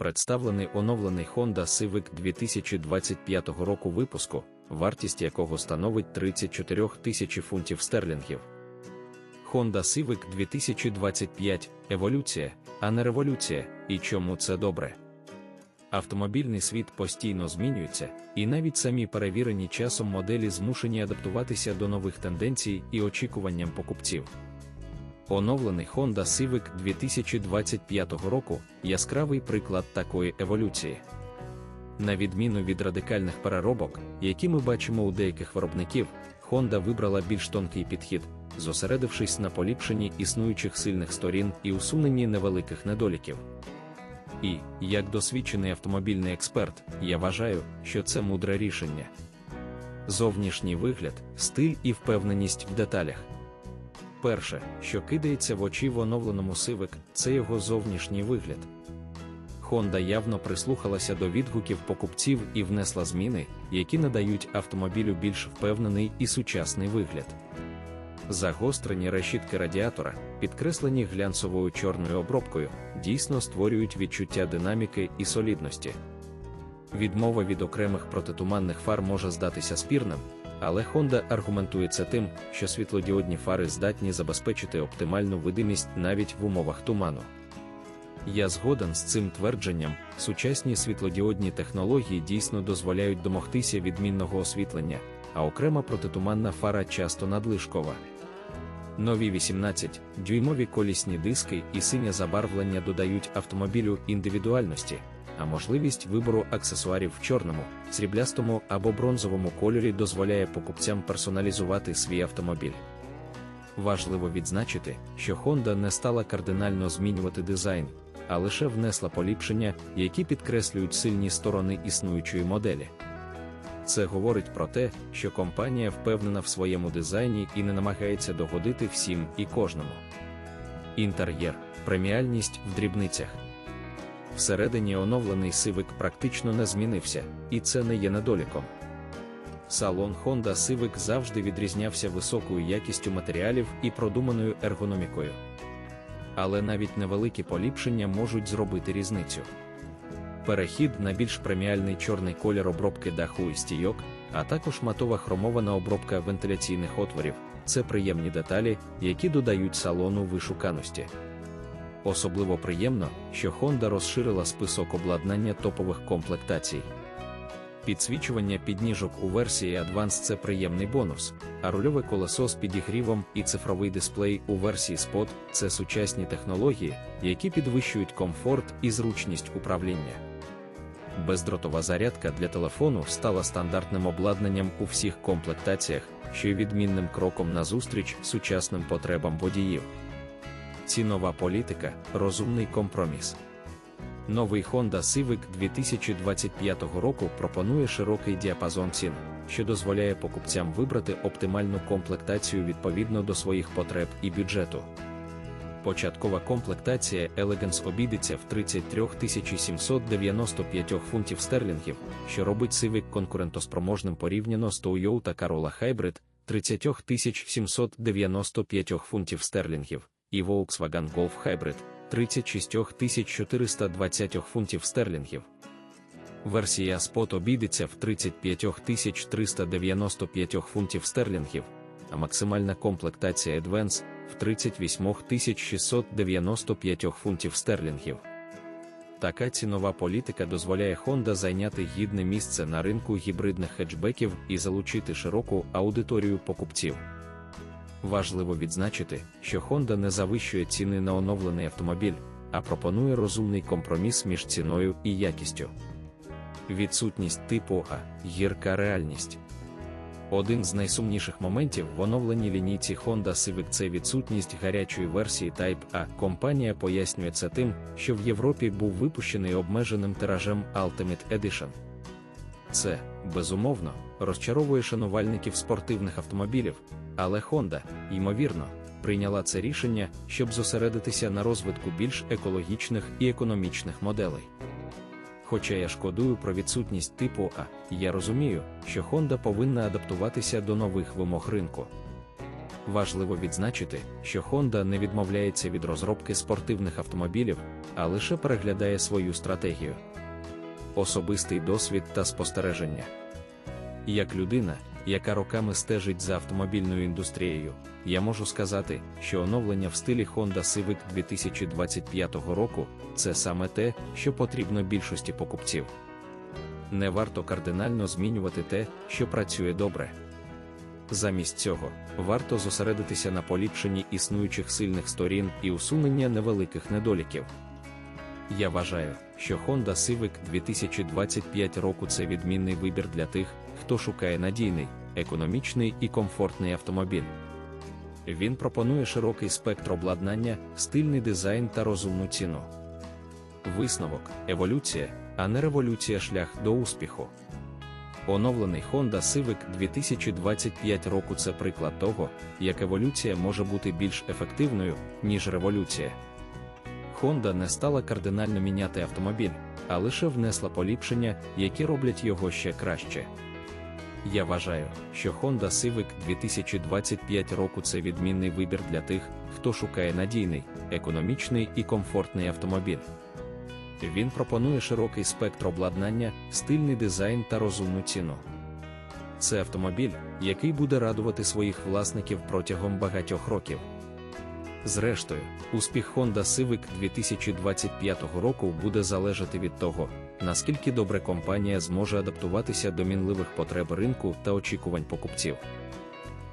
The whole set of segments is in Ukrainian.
представлений оновлений Honda Civic 2025 року випуску, вартість якого становить 34 тисячі фунтів стерлінгів. Honda Civic 2025 еволюція, а не революція, і чому це добре. Автомобільний світ постійно змінюється, і навіть самі перевірені часом моделі змушені адаптуватися до нових тенденцій і очікуванням покупців. Оновлений Honda Civic 2025 року яскравий приклад такої еволюції. На відміну від радикальних переробок, які ми бачимо у деяких виробників, Honda вибрала більш тонкий підхід, зосередившись на поліпшенні існуючих сильних сторін і усуненні невеликих недоліків. І, як досвідчений автомобільний експерт, я вважаю, що це мудре рішення. Зовнішній вигляд, стиль і впевненість в деталях. Перше, що кидається в очі в оновленому Civic, це його зовнішній вигляд. Honda явно прислухалася до відгуків покупців і внесла зміни, які надають автомобілю більш впевнений і сучасний вигляд. Загострені решітки радіатора, підкреслені глянцевою чорною обробкою, дійсно створюють відчуття динаміки і солідності. Відмова від окремих протитуманних фар може здатися спірним, але Honda аргументує це тим, що світлодіодні фари здатні забезпечити оптимальну видимість навіть в умовах туману. Я згоден з цим твердженням, сучасні світлодіодні технології дійсно дозволяють домогтися відмінного освітлення, а окрема протитуманна фара часто надлишкова. Нові 18-дюймові колісні диски і синє забарвлення додають автомобілю індивідуальності, а можливість вибору аксесуарів в чорному, сріблястому або бронзовому кольорі дозволяє покупцям персоналізувати свій автомобіль. Важливо відзначити, що Honda не стала кардинально змінювати дизайн, а лише внесла поліпшення, які підкреслюють сильні сторони існуючої моделі. Це говорить про те, що компанія впевнена в своєму дизайні і не намагається догодити всім і кожному. Інтер'єр, преміальність в дрібницях. Всередині оновлений Civic практично не змінився, і це не є недоліком. Салон Honda Civic завжди відрізнявся високою якістю матеріалів і продуманою ергономікою. Але навіть невеликі поліпшення можуть зробити різницю. Перехід на більш преміальний чорний колір обробки даху і стійок, а також матова хромована обробка вентиляційних отворів це приємні деталі, які додають салону вишуканості. Особливо приємно, що Honda розширила список обладнання топових комплектацій. Підсвічування підніжок у версії Advance це приємний бонус, а рульове колесо з підігрівом і цифровий дисплей у версії Spot це сучасні технології, які підвищують комфорт і зручність управління. Бездротова зарядка для телефону стала стандартним обладнанням у всіх комплектаціях, що є відмінним кроком назустріч сучасним потребам водіїв. Цінова політика розумний компроміс. Новий Honda Civic 2025 року пропонує широкий діапазон цін, що дозволяє покупцям вибрати оптимальну комплектацію відповідно до своїх потреб і бюджету. Початкова комплектація Elegance обійдеться в 33 795 фунтів стерлінгів, що робить Civic конкурентоспроможним порівняно з Toyota Corolla Hybrid 30 795 фунтів стерлінгів і Volkswagen Golf Hybrid 36 420 фунтів стерлінгів. Версія Spot обійдеться в 35 395 фунтів стерлінгів, а максимальна комплектація Advance в 38 695 фунтів стерлінгів. Така цінова політика дозволяє Honda зайняти гідне місце на ринку гібридних хетчбеків і залучити широку аудиторію покупців. Важливо відзначити, що Honda не завищує ціни на оновлений автомобіль, а пропонує розумний компроміс між ціною і якістю. Відсутність типу А гірка реальність. Один з найсумніших моментів в оновленій лінійці Honda Civic це відсутність гарячої версії Type A. Компанія пояснює це тим, що в Європі був випущений обмеженим тиражем Ultimate Edition. Це, безумовно, розчаровує шанувальників спортивних автомобілів, але Honda, ймовірно, прийняла це рішення, щоб зосередитися на розвитку більш екологічних і економічних моделей. Хоча я шкодую про відсутність типу А, я розумію, що Honda повинна адаптуватися до нових вимог ринку. Важливо відзначити, що Honda не відмовляється від розробки спортивних автомобілів, а лише переглядає свою стратегію. Особистий досвід та спостереження. Як людина, яка роками стежить за автомобільною індустрією, я можу сказати, що оновлення в стилі Honda Civic 2025 року це саме те, що потрібно більшості покупців. Не варто кардинально змінювати те, що працює добре. Замість цього, варто зосередитися на поліпшенні існуючих сильних сторін і усунення невеликих недоліків. Я вважаю, що Honda Civic 2025 року це відмінний вибір для тих, хто шукає надійний, економічний і комфортний автомобіль. Він пропонує широкий спектр обладнання, стильний дизайн та розумну ціну. Висновок еволюція, а не революція шлях до успіху. Оновлений Honda Civic 2025 року це приклад того, як еволюція може бути більш ефективною, ніж революція. Honda не стала кардинально міняти автомобіль, а лише внесла поліпшення, які роблять його ще краще. Я вважаю, що Honda Civic 2025 року це відмінний вибір для тих, хто шукає надійний, економічний і комфортний автомобіль. Він пропонує широкий спектр обладнання, стильний дизайн та розумну ціну. Це автомобіль, який буде радувати своїх власників протягом багатьох років. Зрештою, успіх Honda Civic 2025 року буде залежати від того, наскільки добре компанія зможе адаптуватися до мінливих потреб ринку та очікувань покупців.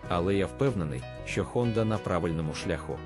Але я впевнений, що Honda на правильному шляху.